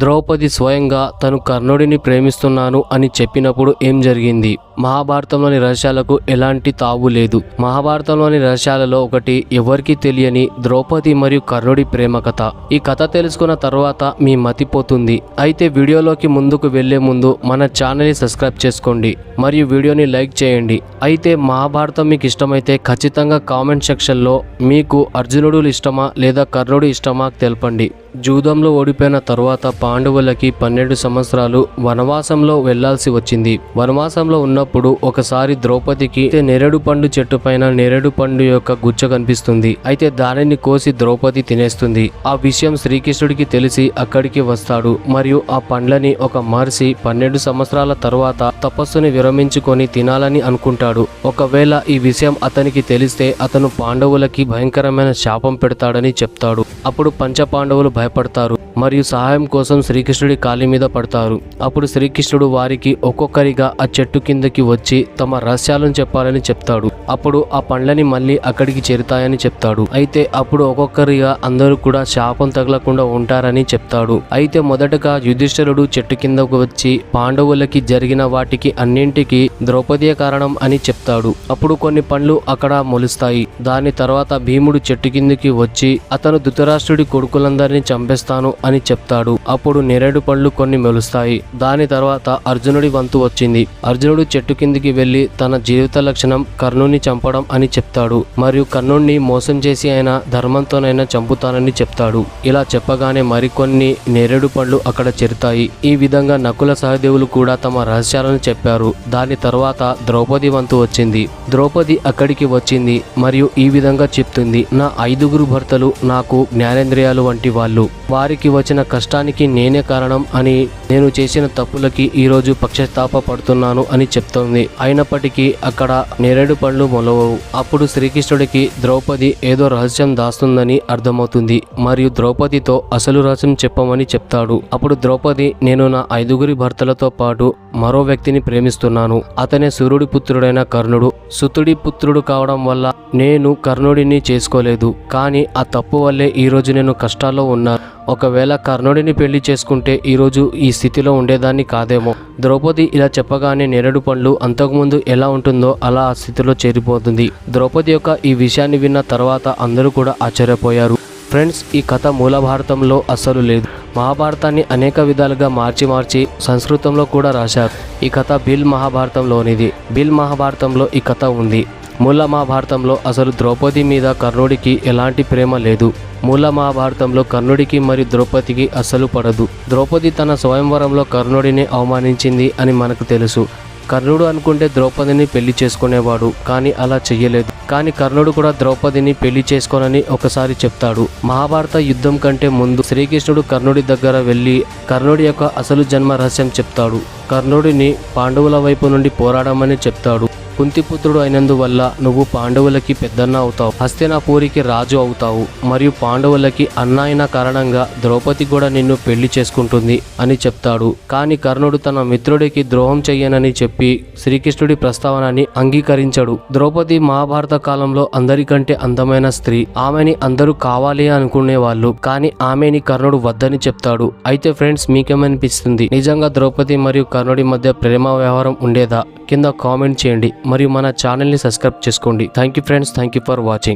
ద్రౌపది స్వయంగా తను కర్ణుడిని ప్రేమిస్తున్నాను అని చెప్పినప్పుడు ఏం జరిగింది? మహాభారతంలోని రహస్యాలకు ఎలాంటి తావు లేదు. మహాభారతంలోని రహస్యాలలో ఒకటి ఎవరికీ తెలియని ద్రౌపది మరియు కర్ణుడి ప్రేమ కథ. ఈ కథ తెలుసుకున్న తర్వాత మీ మతిపోతుంది అయితే వీడియోలోకి ముందుకు వెళ్ళే ముందు మన ఛానల్ని సబ్స్క్రైబ్ చేసుకోండి మరియు వీడియోని లైక్ చేయండి. అయితే మహాభారతం మీకు ఇష్టమైతే ఖచ్చితంగా కామెంట్ సెక్షన్లో మీకు అర్జునుడు ఇష్టమా లేదా కర్ణుడు ఇష్టమా తెలపండి. జూదంలో ఓడిపోయిన తర్వాత పాండవులకి పన్నెండు సంవత్సరాలు వనవాసంలో వెళ్ళాల్సి వచ్చింది. వనవాసంలో ఉన్నప్పుడు ఒకసారి ద్రౌపదికి నేరేడు పండు చెట్టు పైన నేరేడు పండు యొక్క గుచ్చ కనిపిస్తుంది. అయితే దానిని కోసి ద్రౌపది తినేస్తుంది. ఆ విషయం శ్రీకృష్ణుడికి తెలిసి అక్కడికి వస్తాడు. మరియు ఆ పండ్లని ఒక మహర్షి పన్నెండు సంవత్సరాల తరువాత తపస్సుని విరమించుకొని తినాలని అనుకుంటాడు. ఒకవేళ ఈ విషయం అతనికి తెలిస్తే అతను పాండవులకి భయంకరమైన శాపం పెడతాడని చెప్తాడు. అప్పుడు పంచపాండవులు భయపడతారు మరియు సహాయం కోసం శ్రీకృష్ణుడి కాలి మీద పడతారు. అప్పుడు శ్రీకృష్ణుడు వారికి ఒక్కొక్కరిగా ఆ చెట్టు కిందకి వచ్చి తమ రహస్యాలను చెప్పాలని చెప్తాడు. అప్పుడు ఆ పండ్లని మళ్ళీ అక్కడికి చేరుతాయని చెప్తాడు. అయితే అప్పుడు ఒక్కొక్కరిగా అందరూ కూడా శాపం తగలకుండా ఉంటారని చెప్తాడు. అయితే మొదటగా యుధిష్ఠరుడు చెట్టు కిందకు వచ్చి పాండవులకి జరిగిన వాటికి అన్నింటికి ద్రౌపదియే కారణం అని చెప్తాడు. అప్పుడు కొన్ని పండ్లు అక్కడ మొలుస్తాయి. దాని తర్వాత భీముడు చెట్టు కిందకి వచ్చి అతను ధృతరాష్ట్రుడి కొడుకులందరినీ చంపేస్తాను అని చెప్తాడు. అప్పుడు నేరేడు పళ్ళు కొన్ని మెలుస్తాయి. దాని తర్వాత అర్జునుడి వంతు వచ్చింది. అర్జునుడు చెట్టు కిందికి వెళ్ళి తన జీవిత లక్షణం కర్ణుని చంపడం అని చెప్తాడు. మరియు కర్ణుణ్ణి మోసం చేసి అయినా ధర్మంతోనైనా చంపుతానని చెప్తాడు. ఇలా చెప్పగానే మరికొన్ని నేరేడు పండ్లు అక్కడ చేరుతాయి. ఈ విధంగా నకుల సహదేవులు కూడా తమ రహస్యాలను చెప్పారు. దాని తర్వాత ద్రౌపది వంతు వచ్చింది. ద్రౌపది అక్కడికి వచ్చింది. మరియు ఈ విధంగా చెప్తుంది. నా ఐదుగురు భర్తలు నాకు జ్ఞానేంద్రియాలు వంటి వాళ్ళు. వారికి వచ్చిన కష్టానికి నేనే కారణం అని నేను చేసిన తప్పులకి ఈరోజు పక్షతాప పడుతున్నాను అని చెప్తోంది. అయినప్పటికీ అక్కడ నేరేడు పండ్లు మొలవవు. అప్పుడు శ్రీకృష్ణుడికి ద్రౌపది ఏదో రహస్యం దాస్తుందని అర్థమవుతుంది. మరియు ద్రౌపదితో అసలు రహస్యం చెప్పమని చెప్తాడు. అప్పుడు ద్రౌపది నేను నా ఐదుగురి భర్తలతో పాటు మరో వ్యక్తిని ప్రేమిస్తున్నాను. అతనే సూర్యుడి పుత్రుడైన కర్ణుడు. సుతుడి పుత్రుడు కావడం వల్ల నేను కర్ణుడిని చేసుకోలేదు. కానీ ఆ తప్పు వల్లే ఈరోజు నేను కష్టాల్లో ఉన్నాను ఒకవేళ కర్ణుడిని పెళ్ళి చేసుకుంటే ఈరోజు ఈ స్థితిలో ఉండేదాన్ని కాదేమో. ద్రౌపది ఇలా చెప్పగానే నేరడు పండ్లు అంతకుముందు ఎలా ఉంటుందో అలా ఆ స్థితిలో చేరిపోతుంది. ద్రౌపది యొక్క ఈ విషయాన్ని విన్న తర్వాత అందరూ కూడా ఆశ్చర్యపోయారు. ఫ్రెండ్స్ ఈ కథ మూల భారతంలో అస్సలు లేదు. మహాభారతాన్ని అనేక విధాలుగా మార్చి మార్చి సంస్కృతంలో కూడా రాశారు. ఈ కథ బిల్ మహాభారతంలోనిది. బిల్ మహాభారతంలో ఈ కథ ఉంది. మూల మహాభారతంలో అసలు ద్రౌపది మీద కర్ణుడికి ఎలాంటి ప్రేమ లేదు. మూల మహాభారతంలో కర్ణుడికి మరియు ద్రౌపదికి అస్సలు పడదు. ద్రౌపది తన స్వయంవరంలో కర్ణుడిని అవమానించింది అని మనకు తెలుసు. కర్ణుడు అనుకుంటే ద్రౌపదిని పెళ్ళి చేసుకునేవాడు కానీ అలా చెయ్యలేదు. కానీ కర్ణుడు కూడా ద్రౌపదిని పెళ్ళి చేసుకోనని ఒకసారి చెప్తాడు. మహాభారత యుద్ధం కంటే ముందు శ్రీకృష్ణుడు కర్ణుడి దగ్గర వెళ్ళి కర్ణుడి యొక్క అసలు జన్మ రహస్యం చెప్తాడు. కర్ణుడిని పాండవుల వైపు నుండి పోరాడమని చెప్తాడు. కుంతిపుత్రుడు అయినందువల్ల నువ్వు పాండవులకి పెద్దన్న అవుతావు. హస్తినాపూరికి రాజు అవుతావు. మరియు పాండవులకి అన్న అయిన కారణంగా ద్రౌపది కూడా నిన్ను పెళ్ళి చేసుకుంటుంది అని చెప్తాడు. కానీ కర్ణుడు తన మిత్రుడికి ద్రోహం చెయ్యనని చెప్పి శ్రీకృష్ణుడి ప్రస్తావనని అంగీకరించడు. ద్రౌపది మహాభారత కాలంలో అందరికంటే అందమైన స్త్రీ. ఆమెని అందరూ కావాలి అనుకునే వాళ్ళు. కానీ ఆమెని కర్ణుడు వద్దని చెప్తాడు. అయితే ఫ్రెండ్స్ మీకేమనిపిస్తుంది? నిజంగా ద్రౌపది మరియు కర్ణుడి మధ్య ప్రేమ వ్యవహారం ఉండేదా? కింద కామెంట్ చేయండి. మరియు మన ఛానల్ని సబ్స్క్రైబ్ చేసుకోండి. Thank you friends. Thank you for watching.